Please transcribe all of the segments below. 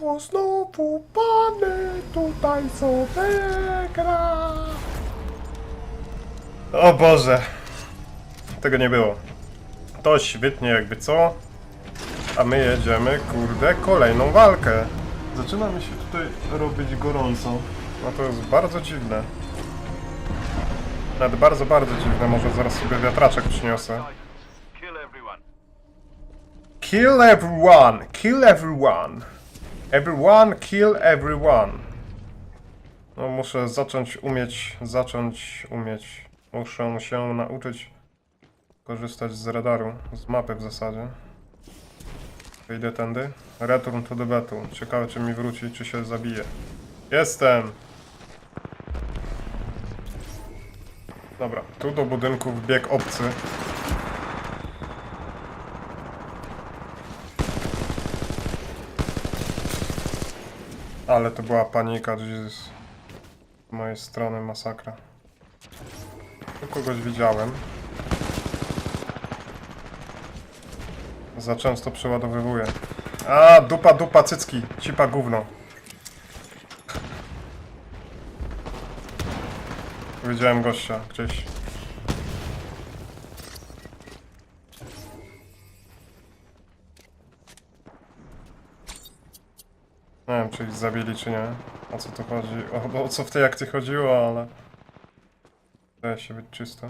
To znowu pany tutaj sobie gra. O Boże. Tego nie było. To świetnie jakby co. A my jedziemy, kurde, kolejną walkę. Zaczyna mi się tutaj robić gorąco. No to jest bardzo dziwne. Nawet bardzo, bardzo dziwne. Może zaraz sobie wiatraczek przyniosę. Kill everyone. Kill everyone! Everyone! Kill everyone! No muszę zacząć umieć, zacząć umieć. Muszę się nauczyć korzystać z radaru, z mapy w zasadzie. Wyjdę tędy. Return to the battle. Ciekawe czy mi wróci, czy się zabije. Jestem! Dobra, tu do budynku wbiegł obcy. Ale to była panika, Jesus. Z mojej strony masakra. Tu kogoś widziałem. Za często przeładowywuję. A, dupa, dupa, cycki. Cipa gówno. Widziałem gościa gdzieś. Wiem, czy ich zabili, czy nie. O co tu chodzi? O, o co w tej akcji chodziło, ale... Wydaje się być czysto.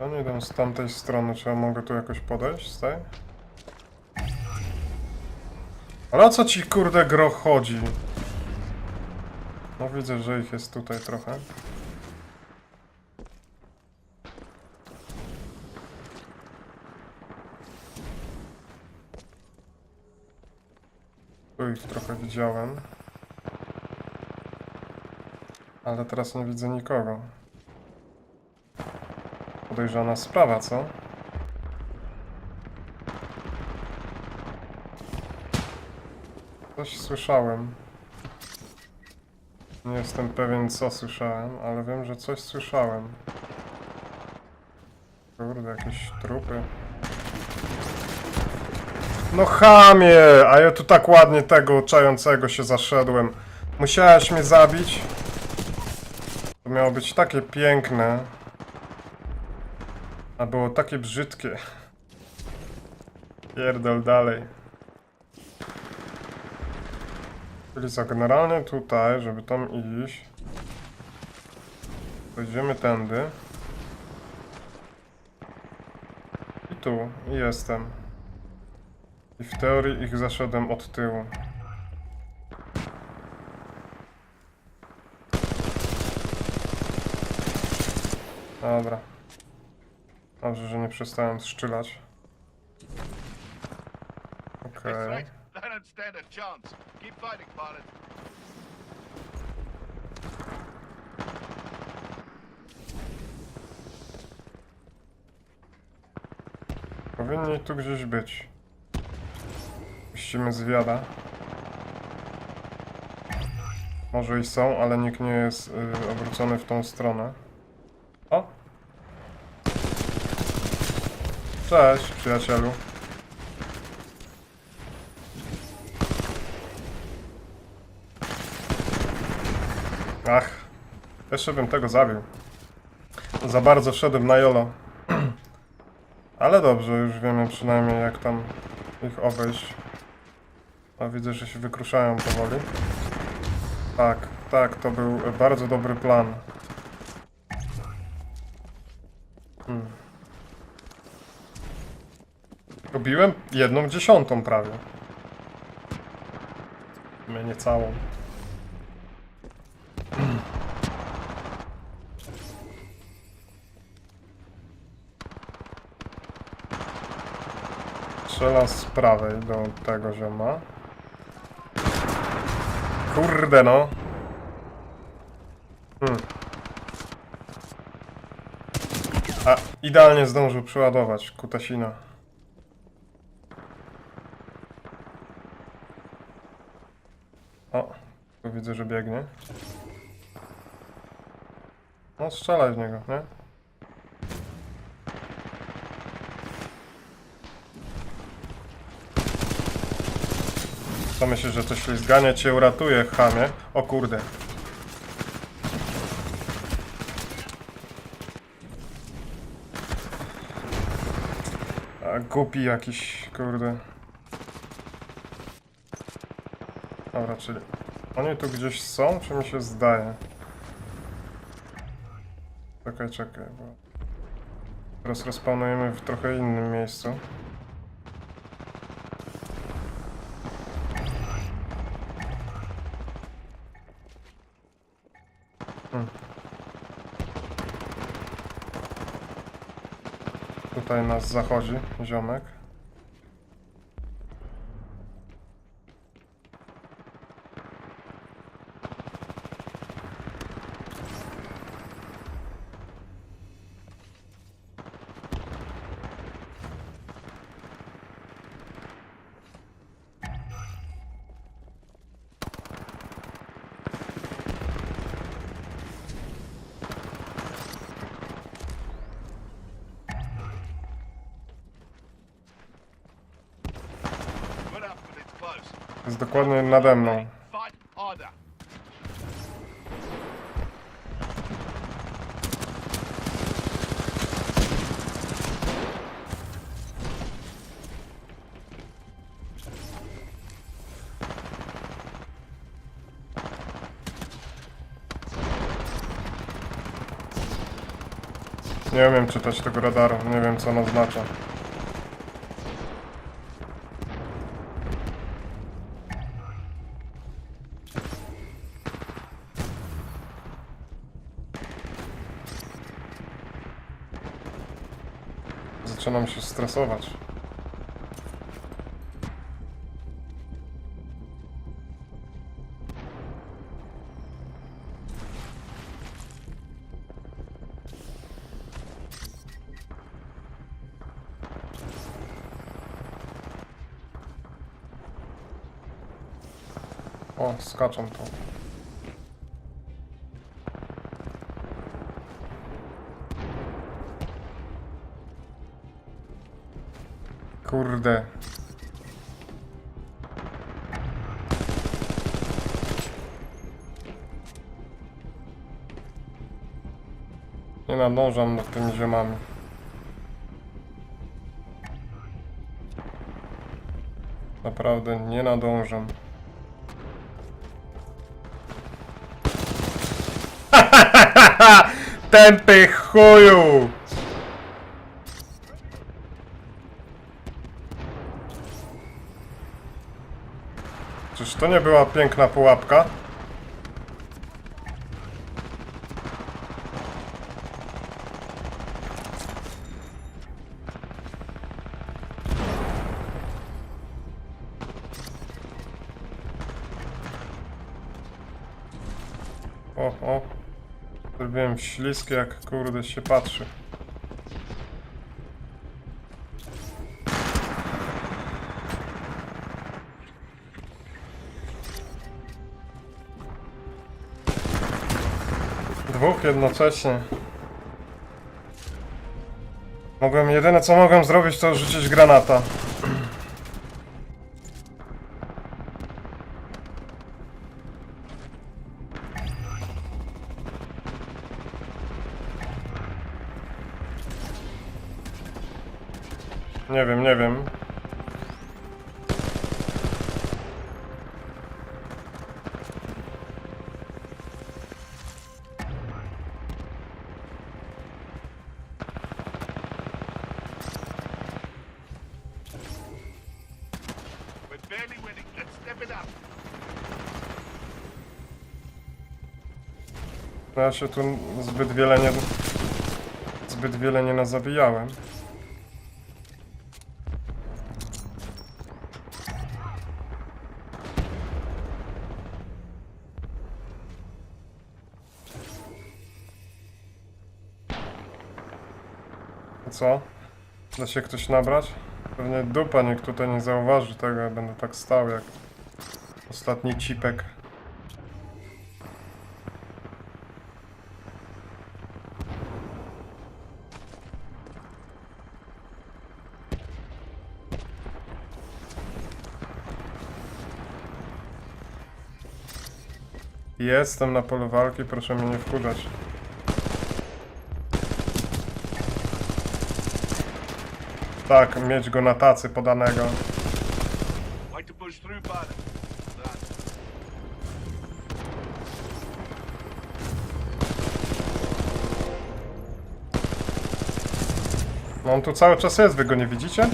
Ja nie idę z tamtej strony, czy ja mogę tu jakoś podejść z tej? Ale o co ci kurde gro chodzi? No widzę, że ich jest tutaj trochę. Tu ich trochę widziałem. Ale teraz nie widzę nikogo. Podejrzana sprawa, co? Coś słyszałem. Nie jestem pewien co słyszałem, ale wiem, że coś słyszałem. Kurde, jakieś trupy. No chamie! A ja tu tak ładnie tego czającego się zaszedłem. Musiałeś mnie zabić? To miało być takie piękne. A było takie brzydkie. Pierdol dalej. Czyli co, generalnie tutaj, żeby tam iść, pójdziemy tędy. I tu, i jestem. I w teorii ich zaszedłem od tyłu. Dobra. Dobrze, że nie przestałem strzelać. Okej. Pilot. Powinni tu gdzieś być. Puścimy zwiada. Może i są, ale nikt nie jest y, obrócony w tą stronę. O! Cześć, przyjacielu. Ach, jeszcze bym tego zabił. Za bardzo wszedłem na jolo. Ale dobrze, już wiemy przynajmniej jak tam ich obejść. A widzę, że się wykruszają powoli. Tak, tak, to był bardzo dobry plan. Hmm. Robiłem jedną dziesiątą prawie. Nie całą. Strzela z prawej do tego zioma. Kurde no. Hmm. A, idealnie zdążył przeładować kutasina. O, tu widzę, że biegnie. No, strzelaj w niego, nie? Co myślisz, że to ślizganie cię uratuje, chamie? O kurde. A głupi jakiś, kurde. Dobra, czyli... Oni tu gdzieś są, czy mi się zdaje? Czekaj, czekaj, bo... Teraz respawnujemy w trochę innym miejscu. Tutaj nas zachodzi ziomek. Put up when it's close. Jest dokładnie nade mną. Nie umiem czytać tego radaru, nie wiem co on oznacza. Zaczynam się stresować. O, skaczą tu. Kurde. Nie nadążam nad tymi ziomami. Naprawdę nie nadążam. Tępy chuju! Czyż to nie była piękna pułapka? O, o. Zrobiłem śliskie jak kurde się patrzy. Dwóch jednocześnie. Mogłem, jedyne co mogłem zrobić to rzucić granata. No Ja się tu zbyt wiele nie... Zbyt wiele nie nazabijałem. Co? Da się ktoś nabrać? Pewnie dupa nikt tutaj nie zauważy tego, ja będę tak stał jak ostatni cipek. Jestem na polu walki, proszę mnie nie wkurzać. Tak, mieć go na tacy podanego. No on tu cały czas jest, wy go nie widzicie?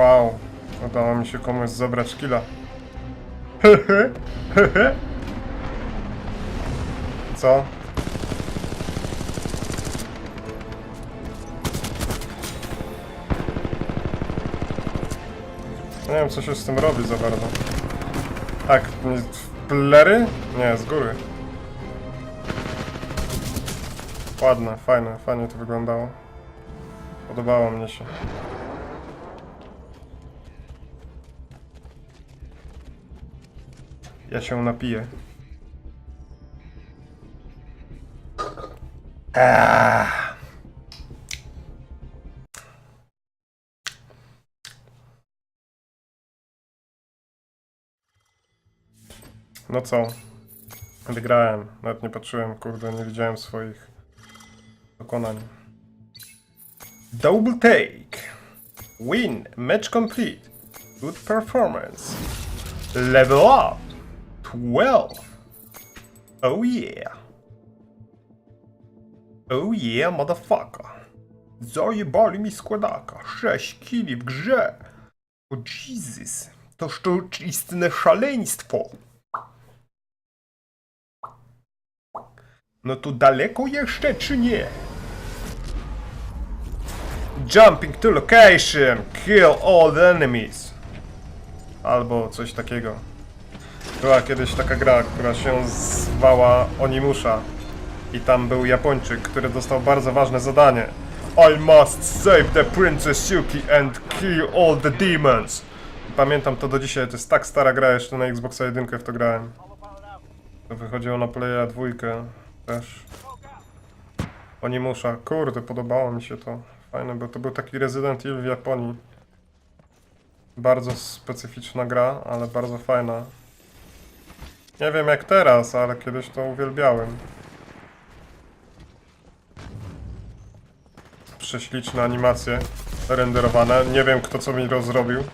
Wow, udało mi się komuś zabrać killa. Co? Nie wiem co się z tym robi za bardzo. Tak, plery? Nie, z góry. Ładne, fajne, fajnie to wyglądało. Podobało mnie się. Ja się napiję. Eee. No co? Wygrałem. Nawet nie patrzyłem, kurde, nie widziałem swoich dokonań. Double take. Win. Match complete. Good performance. Level up. 12. Oh yeah. Oh yeah, motherfucker. Zajebali mi składaka. 6 kili w grze. O Jesus. To istne szaleństwo. No to daleko jeszcze, czy nie? Jumping to location. Kill all the enemies. Albo coś takiego. Była kiedyś taka gra, która się zwała Onimusha. I tam był Japończyk, który dostał bardzo ważne zadanie. I must save the Princess Yuki and kill all the demons. Pamiętam to do dzisiaj, to jest tak stara gra, jeszcze na Xboxa 1 w to grałem. To wychodziło na Playa 2 też. Onimusha, kurde, podobało mi się to. Fajne, bo to był taki Resident Evil w Japonii. Bardzo specyficzna gra, ale bardzo fajna. Nie wiem jak teraz, ale kiedyś to uwielbiałem. Prześliczne animacje renderowane. Nie wiem kto co mi rozrobił.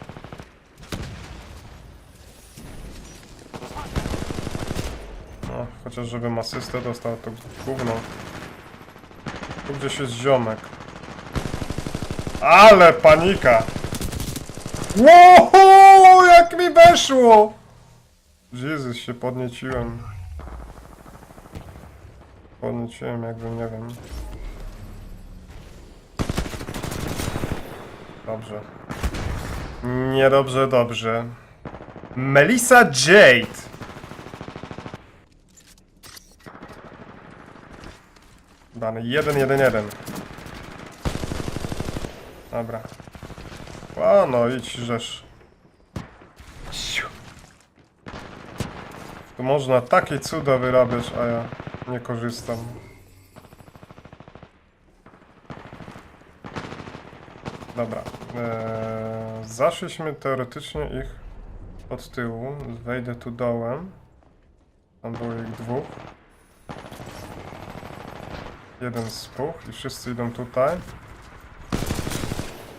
No, chociaż żebym asystę dostał, to gówno. Tu gdzieś jest ziomek. Ale panika! Wow, jak mi weszło! Jezus, się podnieciłem. Podnieciłem, jakby nie wiem. Dobrze. Niedobrze, dobrze. Melissa Jade! Dany 1, 1, 1. Dobra. A no, idź, żeż. Tu można takie cuda wyrabiać, a ja nie korzystam. Dobra. Eee, zaszliśmy teoretycznie ich od tyłu. Wejdę tu dołem. Tam było ich dwóch. Jeden spuch i wszyscy idą tutaj.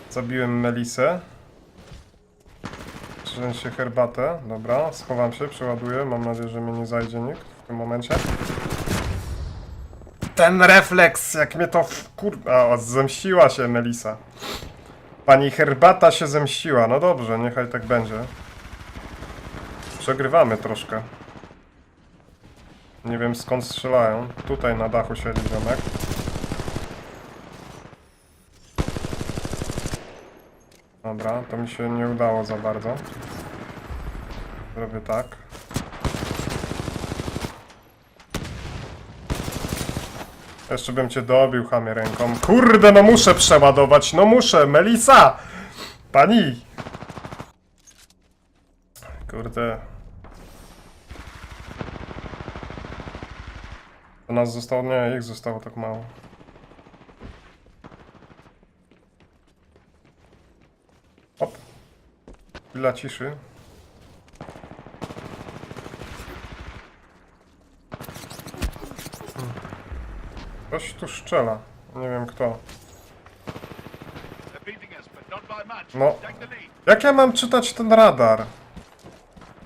Zabiłem Melisę. Przyjąć się herbatę. Dobra, schowam się, przeładuję. Mam nadzieję, że mnie nie zajdzie nikt w tym momencie. Ten refleks, jak mnie to wkur... A, o, zemściła się Melisa. Pani herbata się zemściła. No dobrze, niechaj tak będzie. Przegrywamy troszkę. Nie wiem skąd strzelają. Tutaj na dachu siedzi ziomek. Dobra, to mi się nie udało za bardzo. Zrobię tak. Jeszcze bym cię dobił, chamie ręką. Kurde, no muszę przeładować, no muszę, Melisa! Pani! Kurde. To nas zostało, nie, ich zostało tak mało. Hop. Chwila ciszy. Ktoś tu strzela. Nie wiem kto. No. Jak ja mam czytać ten radar?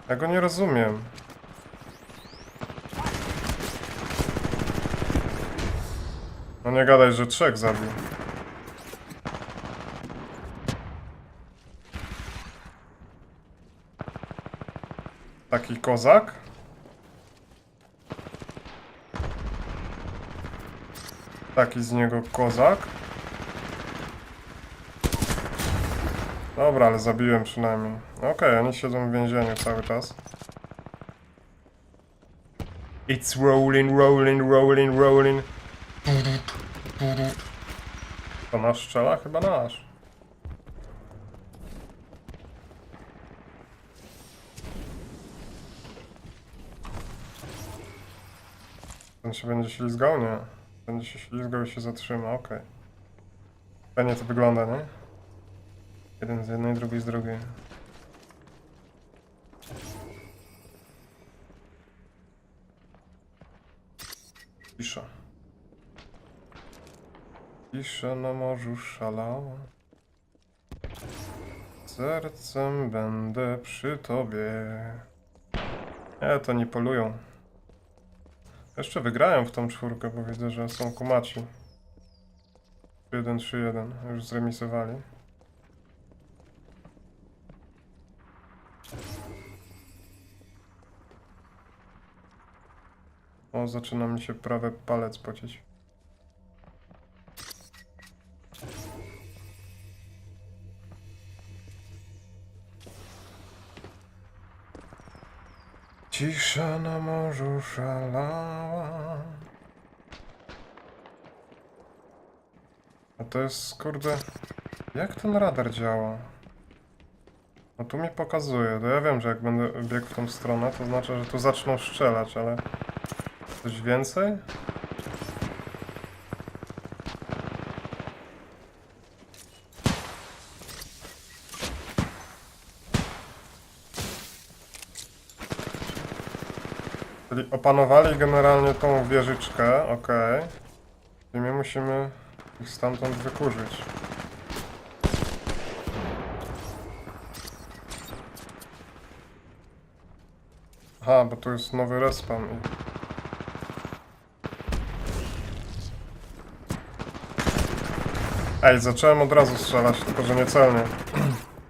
Ja go nie rozumiem. No nie gadaj, że trzech zabił. Taki kozak? Taki z niego kozak? Dobra, ale zabiłem przynajmniej. Okej, oni siedzą w więzieniu cały czas. It's rolling, rolling, rolling, rolling. To nasz strzela? Chyba nasz. Się będzie ślizgał? Nie. Będzie się ślizgał i się zatrzyma, okej. Fajnie to wygląda, nie? Jeden z jednej, drugi z drugiej. Cisza. Cisza na morzu szalała. Sercem będę przy tobie. Nie, to nie polują. Jeszcze wygrają w tą czwórkę, bo widzę, że są kumaci. 1-3-1. Już zremisowali. O, zaczyna mi się prawy palec pocić. Cisza na morzu szalała. A to jest, kurde... Jak ten radar działa? No tu mi pokazuje, to ja wiem, że jak będę biegł w tą stronę, to znaczy, że tu zaczną strzelać, ale... Coś więcej? Opanowali generalnie tą wieżyczkę, okej. I my musimy ich stamtąd wykurzyć. Aha, bo tu jest nowy respawn i... Ej, zacząłem od razu strzelać, tylko że niecelnie.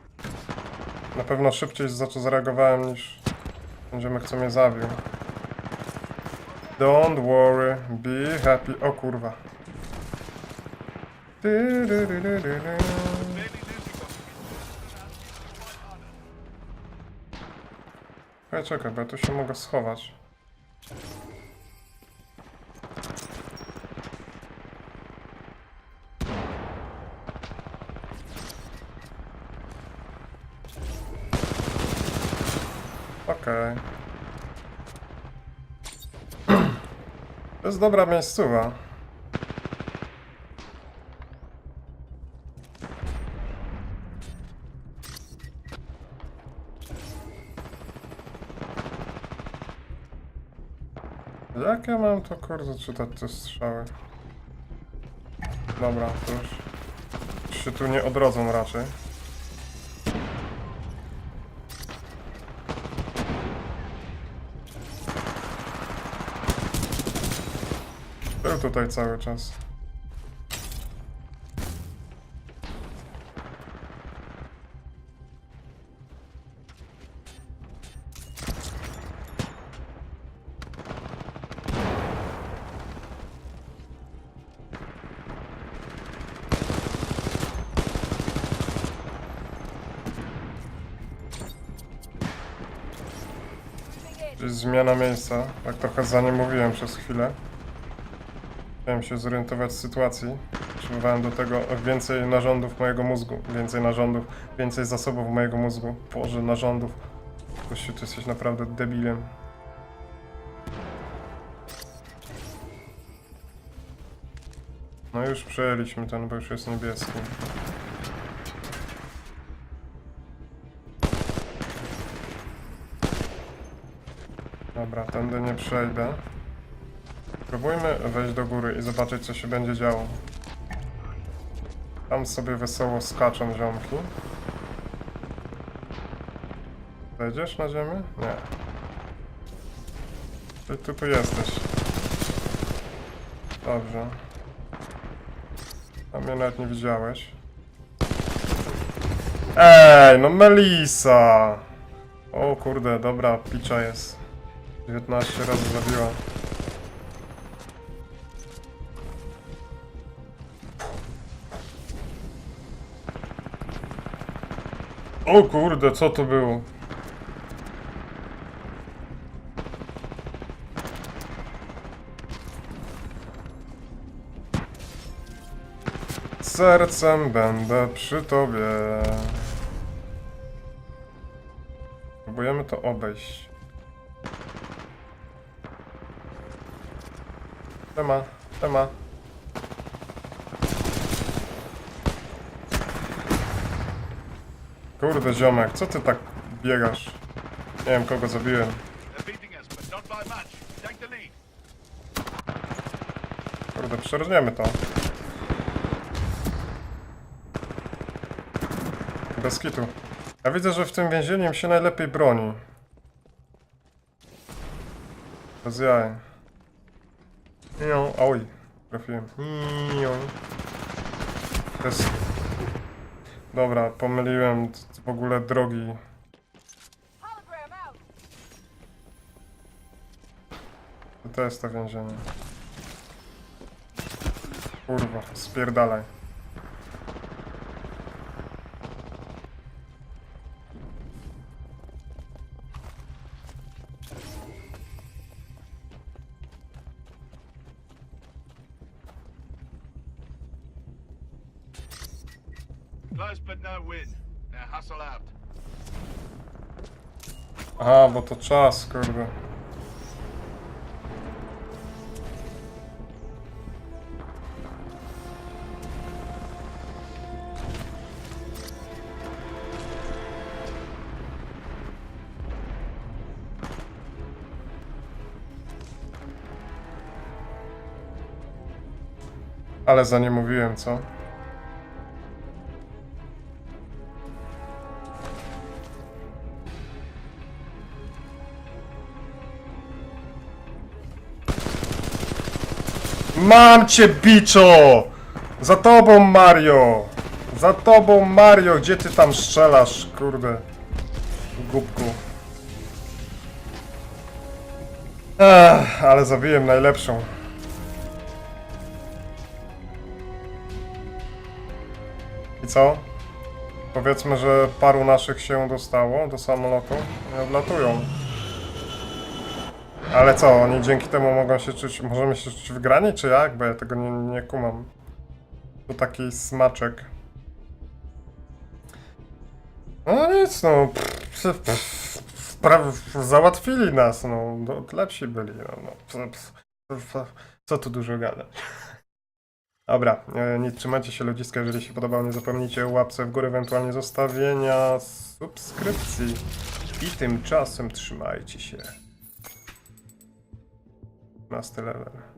Na pewno szybciej za to zareagowałem niż ziomek co mnie zabił. Don't worry, be happy. O kurwa. Czekaj, czekaj, bo ja tu się mogę schować. Okej. To jest dobra miejscowa. Jak ja mam to kurde czytać te strzały? Dobra, to już się tu nie odrodzą raczej. Był tutaj cały czas. Zmiana miejsca. Tak trochę za nie mówiłem przez chwilę. Chciałem się zorientować w sytuacji. Potrzebowałem do tego więcej narządów mojego mózgu. Więcej narządów, więcej zasobów mojego mózgu. Boże, narządów. Gościu, ty jesteś naprawdę debilem. No już przejęliśmy ten, bo już jest niebieski. Dobra, tędy nie przejdę. Spróbujmy wejść do góry i zobaczyć, co się będzie działo. Tam sobie wesoło skaczą ziomki. Zejdziesz na ziemię? Nie. Ty, ty tu jesteś. Dobrze. A mnie nawet nie widziałeś. Ej, no Melisa! O kurde, dobra, picza jest. 19 razy zabiła. O kurde, co to było? Sercem będę przy tobie. Próbujemy to obejść. Tema, tema. Kurde ziomek, co ty tak biegasz? Nie wiem kogo zabiłem. Kurde, przerżniemy to. Bez kitu. Ja widzę, że w tym więzieniu się najlepiej broni. Bez jaj. Oj. Trafiłem. To jest... Dobra, pomyliłem w ogóle drogi. To jest to więzienie. Kurwa, spierdalaj. No win. Now hustle out. Aha, bo to czas, kurde. Ale za nie mówiłem, co? Mam cię, biczo! Za tobą, Mario! Za tobą, Mario! Gdzie ty tam strzelasz, kurde? Głupku. Ech, ale zabiłem najlepszą. I co? Powiedzmy, że paru naszych się dostało do samolotu. Nie odlatują. Ale co, oni dzięki temu mogą się czuć, możemy się czuć wygrani, czy jak? Bo ja tego nie, nie kumam. To taki smaczek. No nic, no. Pff, pff, pff, załatwili nas, no. Lepsi byli, no. no. Pff, pff, Co tu dużo gadać. Dobra, e, nie trzymajcie się ludziska, jeżeli się podobało, nie zapomnijcie łapce w górę, ewentualnie zostawienia subskrypcji. I tymczasem trzymajcie się. 15 level.